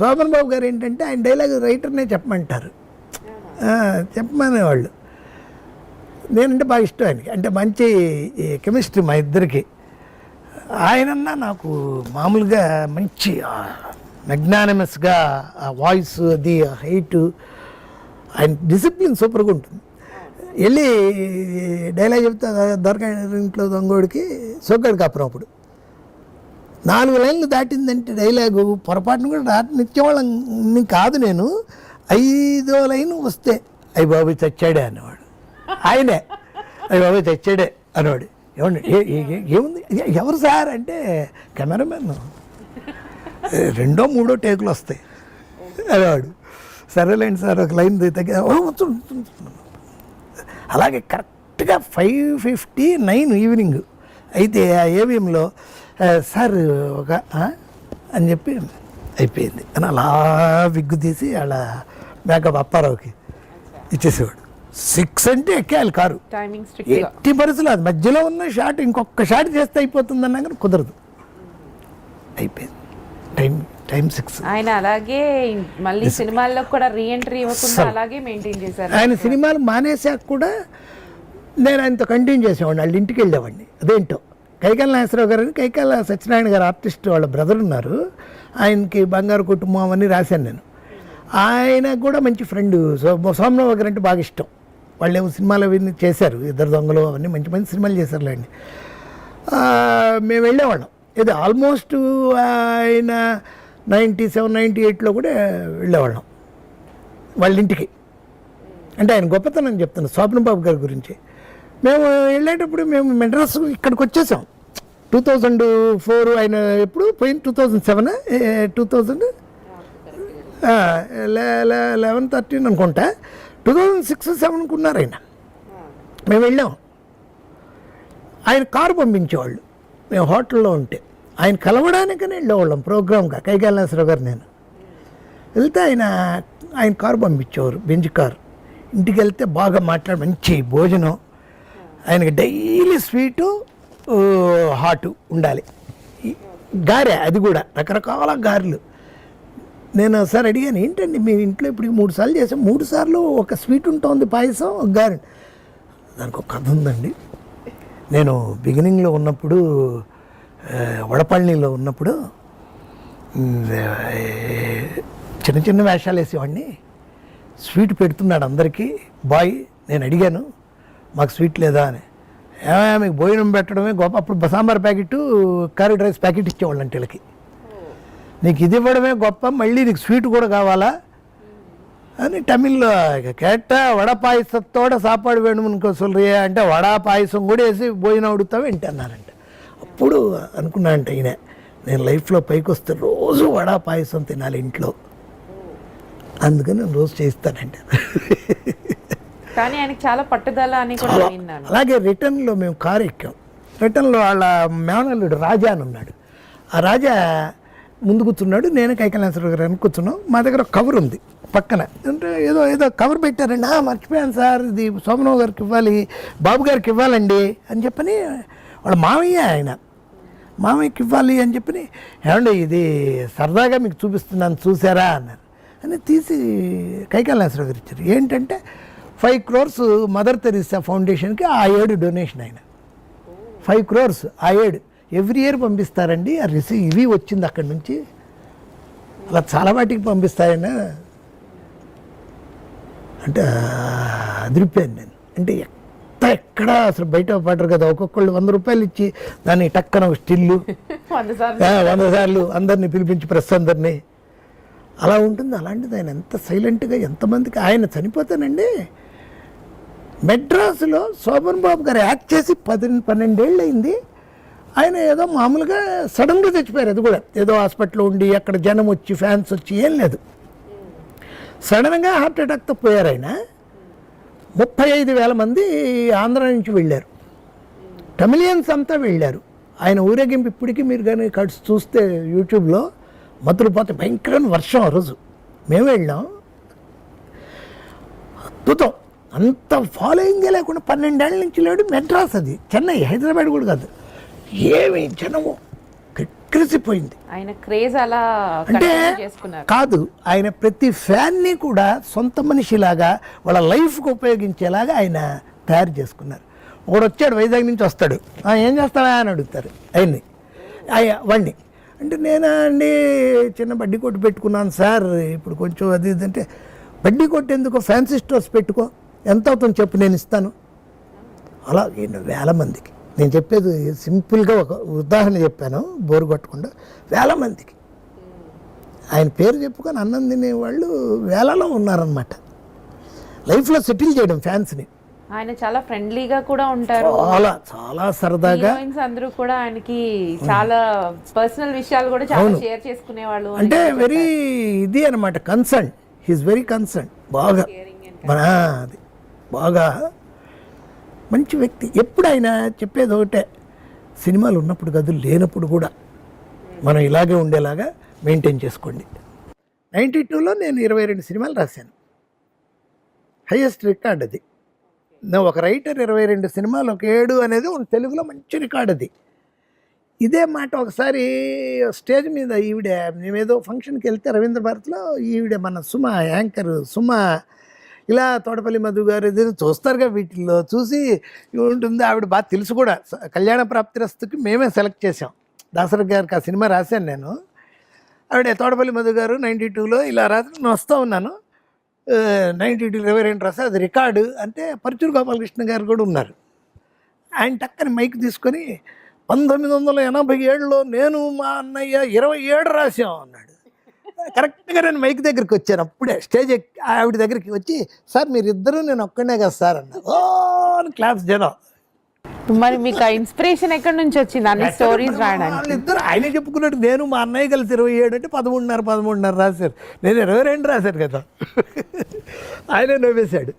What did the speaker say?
శోభన్ బాబు గారు ఏంటంటే ఆయన డైలాగ్ రైటర్నే చెప్పమంటారు. ఆ, చెప్పమనేవాళ్ళు. నేనంటే బాగా ఇష్టం ఆయనకి. అంటే మంచి కెమిస్ట్రీ మా ఇద్దరికి. ఆయనన్నా నాకు మామూలుగా మంచి మెగ్నానిమస్గా ఆ వాయిస్ అది హైట్ ఆయన డిసిప్లిన్ సూపర్గా ఉంటుంది. వెళ్ళి డైలాగ్ చెప్తే దొరక ఇంట్లో దొంగోడికి సోగ్గాడు కాపురం అప్పుడు. నాలుగు లైన్లు దాటిందంటే డైలాగు పొరపాటును కూడా దాటి నిత్యవాళ్ళని కాదు నేను ఐదో లైన్ వస్తే అయ్యి బాబు తెచ్చాడే అనేవాడు ఆయనే అయ్యి బాబు తెచ్చాడే అనేవాడు ఏమండి ఏముంది? ఎవరు సార్ అంటే కెమెరామెన్. రెండో మూడో టేకులు వస్తాయి అనేవాడు సరేలేండి సార్ ఒక లైన్ తగ్గి అలాగే కరెక్ట్గా ఫైవ్ ఫిఫ్టీ నైన్ ఈవినింగ్ అయితే ఆ ఏవిఎంలో సార్ ఒక ఆ?" అని చెప్పి అయిపోయింది. అని అలా విగ్గు తీసి అలా మేకప్ అప్పారావుకి ఇచ్చేసేవాడు. సిక్స్ అంటే ఎక్కేయాలి కారు. ఎట్టి పరిస్థితులు అది మధ్యలో ఉన్న షాట్ ఇంకొక షాట్ చేస్తే అయిపోతుంది అన్నా కానీ కుదరదు. అయిపోయింది. Time time six. ఆయన అలాగే మళ్ళీ సినిమాల్లో కూడా రీ ఎంట్రీ ఇవ్వకుండా. అలాగే మెయింటైన్ చేశారు. ఆయన సినిమాలు మానేశాక కూడా నేను ఆయనతో కంటిన్యూ చేసేవాడిని. వాళ్ళ ఇంటికి వెళ్ళేవాడిని. అదేంటో. కైకాల నాగేశ్వరరావు గారు కైకాల సత్యనారాయణ గారు ఆర్టిస్ట్ వాళ్ళ బ్రదర్ ఉన్నారు. ఆయనకి బంగారు కుటుంబం అవన్నీ రాశాను నేను. ఆయన కూడా మంచి ఫ్రెండ్ సో సోమరావు గారు అంటే బాగా ఇష్టం. వాళ్ళు ఏమో సినిమాలు అవన్నీ చేశారు. ఇద్దరు దొంగలు అవన్నీ మంచి మంచి సినిమాలు చేశారులేండి ఆ, మేము వెళ్ళేవాళ్ళం. ఇది ఆల్మోస్ట్ ఆయన నైంటీ సెవెన్ నైంటీ ఎయిట్లో కూడా వెళ్ళేవాళ్ళం. వాళ్ళ ఇంటికి. అంటే ఆయన గొప్పతనం చెప్తాను స్వప్న బాబు గారి గురించి. మేము వెళ్ళేటప్పుడు మేము మెడ్రాస్ ఇక్కడికి వచ్చేసాం. టూ థౌజండ్ ఫోర్ ఆయన ఎప్పుడు? పోయింది two thousand seven two thousand eleven thirteen అనుకుంటా. టూ థౌజండ్ సిక్స్ సెవెన్కి ఉన్నారు ఆయన. మేము వెళ్ళాం. ఆయన కారు పంపించేవాళ్ళు. మేము హోటల్లో ఉంటే. ఆయన కలవడానికనే వెళ్ళేవాళ్ళం ప్రోగ్రామ్గా. కైకాళేశ్వరరావు గారు నేను. వెళ్తే ఆయన ఆయన కారు పంపించేవారు బెంజ్ కారు. ఇంటికి వెళ్తే బాగా మాట్లాడి మంచి భోజనం. ఆయనకి డైలీ స్వీటు హాట్ ఉండాలి. గారె అది కూడా రకరకాల గారెలు. నేను ఒకసారి అడిగాను ఏంటండి మీ ఇంట్లో ఇప్పుడు మూడు సార్లు చేసాం మూడు సార్లు ఒక స్వీట్ ఉంటుంది పాయసం ఒక గారె. దానికి ఒక కథ ఉందండి. నేను బిగినింగ్లో ఉన్నప్పుడు వడపల్లిలో ఉన్నప్పుడు చిన్న చిన్న వేషాలు వేసేవాడిని స్వీట్ పెడుతున్నాడు అందరికీ. బాయ్ నేను అడిగాను మాకు స్వీట్ లేదా అని. ఏమైనా మీకు భోజనం పెట్టడమే గొప్ప. అప్పుడు sambar packet curry rice packet ఇచ్చేవాళ్ళు అంటేళ్ళకి నీకు ఇది ఇవ్వడమే గొప్ప మళ్ళీ నీకు స్వీట్ కూడా కావాలా? అని తమిళ్ళో కేట వడ పాయసత్తోడ సాపాడు వేణుమునుకో రే అంటే వడ పాయసం కూడా వేసి భోజనం అడుగుతావు ఏంటి అన్నారంట. అప్పుడు అనుకున్నా అంటే ఈయన నేను లైఫ్లో పైకి వస్తే రోజు వడా పాయసం తినాలి ఇంట్లో. అందుకని నేను రోజు చేయిస్తానంటే. కానీ ఆయనకి చాలా పట్టుదల అని కూడా విన్నాను. అలాగే రిటర్న్లో మేము కారు ఎక్కాం. రిటర్న్లో వాళ్ళ మేనల్లుడు రాజా అని ఉన్నాడు. ఆ రాజా ముందు కూర్చున్నాడు నేను కైకలేశ్వర గారు అని కూర్చున్నాం. మా దగ్గర కవర్ ఉంది పక్కన. అంటే ఏదో ఏదో కవర్ పెట్టారండి. "ఆ, మర్చిపోయాను సార్ ఇది సోమరావు గారికి ఇవ్వాలి బాబు గారికి ఇవ్వాలండి అని చెప్పని వాళ్ళ మామయ్య ఆయన మామయ్యకి ఇవ్వాలి అని చెప్పని ఏమండి ఇది సరదాగా మీకు చూపిస్తున్నాను చూసారా అన్నారు. అని తీసి కైకాలేశ్వర గారు ఇచ్చారు. ఏంటంటే ఫైవ్ క్రోర్స్ మదర్ తెరీసా ఫౌండేషన్కి ఆ ఏడు డొనేషన్ ఆయన ఫైవ్ క్రోర్స్ ఆ ఏడు. ఎవ్రీ ఇయర్ పంపిస్తారండి. ఆ రిసీవ్ ఇవి వచ్చింది అక్కడి నుంచి. అలా చాలా వాటికి పంపిస్తాయన అంటే అదిరిపోయాను నేను. అంటే ఎక్కడ ఎక్కడ అసలు బయట పడరు కదా. ఒక్కొక్కళ్ళు వంద రూపాయలు ఇచ్చి దాన్ని టక్కన ఒక స్టిల్లు. వంద సార్లు అందరినీ పిలిపించి ప్రెస్ అందరినీ. అలా ఉంటుంది. అలాంటిది ఆయన ఎంత సైలెంట్గా ఎంతమందికి ఆయన చనిపోతానండి. మెడ్రాసులో శోభన్ బాబు గారు యాక్ట్ చేసి పది పన్నెండేళ్ళు అయింది ఆయన ఏదో మామూలుగా సడన్గా చచ్చిపోయారు. అది కూడా ఏదో హాస్పిటల్లో ఉండి అక్కడ జనం వచ్చి ఫ్యాన్స్ వచ్చి ఏం లేదు. సడన్గా హార్ట్ అటాక్తో పోయారు ఆయన. ముప్పై ఐదు వేల మంది ఆంధ్ర నుంచి వెళ్ళారు. టమిలియన్స్ అంతా వెళ్ళారు. ఆయన ఊరేగింపు ఇప్పటికీ మీరు కానీ కట్స్ చూస్తే యూట్యూబ్లో మధురపోతే భయంకరమైన వర్షం ఆ రోజు. మేము వెళ్ళాం. అద్భుతం. అంత ఫాలోయింగే లేకుండా పన్నెండేళ్ళ నుంచి లేడు మెడ్రాస్ అది. చెన్నై హైదరాబాద్ కూడా కాదు. ఏమి జనము ఎక్కడిసిపోయింది ఆయన క్రేజ్ అలా అంటే కాదు ఆయన ప్రతి ఫ్యాన్ని కూడా సొంత మనిషిలాగా వాళ్ళ లైఫ్కి ఉపయోగించేలాగా ఆయన తయారు చేసుకున్నారు. ఒకడు వచ్చాడు వైజాగ్ నుంచి వస్తాడు. "ఆ, ఏం చేస్తావా? అని అడుగుతారు ఆయన్ని. అయ్యా వాడిని అంటే నేనా అండి చిన్న బడ్డీ కొట్టు పెట్టుకున్నాను సార్. ఇప్పుడు కొంచెం అది ఇది అంటే బడ్డీ కొట్టు ఎందుకో ఫ్యాన్సీ స్టోర్స్ పెట్టుకో. ఎంత అవుతుందో చెప్పు నేను ఇస్తాను. అలా వేల మందికి. నేను చెప్పేది సింపుల్గా ఒక ఉదాహరణ చెప్పాను బోరు కొట్టకుండా. వేల మందికి. ఆయన పేరు చెప్పుకొని అన్నం తినేవాళ్ళు వేలలో ఉన్నారనమాట లైఫ్లో సెటిల్ చేయడం ఫ్యాన్స్ని. ఆయన చాలా ఫ్రెండ్లీగా కూడా ఉంటారు. చాలా చాలా సరదాగా. అందరూ కూడా ఆయనకి చాలా పర్సనల్ విషయాలు కూడా చాలా షేర్ చేసుకునేవాళ్ళు అంటే వెరీ ఇది అనమాట కన్సర్న్. He's very concern. బాగా. మన అది. బాగా మంచి వ్యక్తి. ఎప్పుడు ఆయన చెప్పేది ఒకటే సినిమాలు ఉన్నప్పుడు కాదు లేనప్పుడు కూడా మనం ఇలాగే ఉండేలాగా మెయింటైన్ చేసుకోండి. నైంటీ టూలో నేను ఇరవై రెండు సినిమాలు రాశాను. హయ్యెస్ట్ రికార్డ్ అది. నా- ఒక రైటర్ ఇరవై రెండు సినిమాలు ఒక ఏడు అనేది ఒక తెలుగులో మంచి రికార్డ్ అది. ఇదే మాట ఒకసారి స్టేజ్ మీద ఈవిడ మేమేదో ఫంక్షన్కి వెళ్తే రవీంద్ర భారత్లో ఈవిడ మన సుమ యాంకర్ సుమ ఇలా తోటపల్లి మధు గారు ఏదైనా చూస్తారుగా వీటిల్లో చూసి ఉంటుంది. ఆవిడ బాగా తెలుసు కూడా. కళ్యాణ ప్రాప్తి రస్తుకి మేమే సెలెక్ట్ చేసాం దాసరథ్ గారికి ఆ సినిమా రాశాను నేను. ఆవిడ తోటపల్లి మధు గారు నైంటీ టూలో ఇలా రాసి నేను వస్తూ ఉన్నాను. నైంటీ టూ ఇరవై రెండు రాస్తే అది రికార్డు అంటే పరుచూరు గోపాలకృష్ణ గారు కూడా ఉన్నారు. ఆయన టక్కని మైక్ తీసుకొని పంతొమ్మిది వందల ఎనభై ఏడులో నేను మా అన్నయ్య ఇరవై ఏడు రాసాం అన్నాడు. కరెక్ట్గా నేను మైక్ దగ్గరికి వచ్చాను. అప్పుడే స్టేజ్ ఆవిడ దగ్గరికి వచ్చి సార్ మీరు ఇద్దరు నేను ఒక్కనే కదా సార్ అన్న ఓ క్లాప్స్ జనం. మరి మీకు ఆ ఇన్స్పిరేషన్ ఎక్కడి నుంచి వచ్చింది? అన్ని స్టోరీస్ రాయడానికి. వాళ్ళిద్దరు ఆయనే చెప్పుకున్నట్టు నేను మా అన్నయ్య కలిసి ఇరవై ఏడు అంటే పదమూడున్నర పదమూడున్నర రాశారు. నేను ఇరవై రెండు రాశాను కదా. ఆయనే నవ్వేశాడు.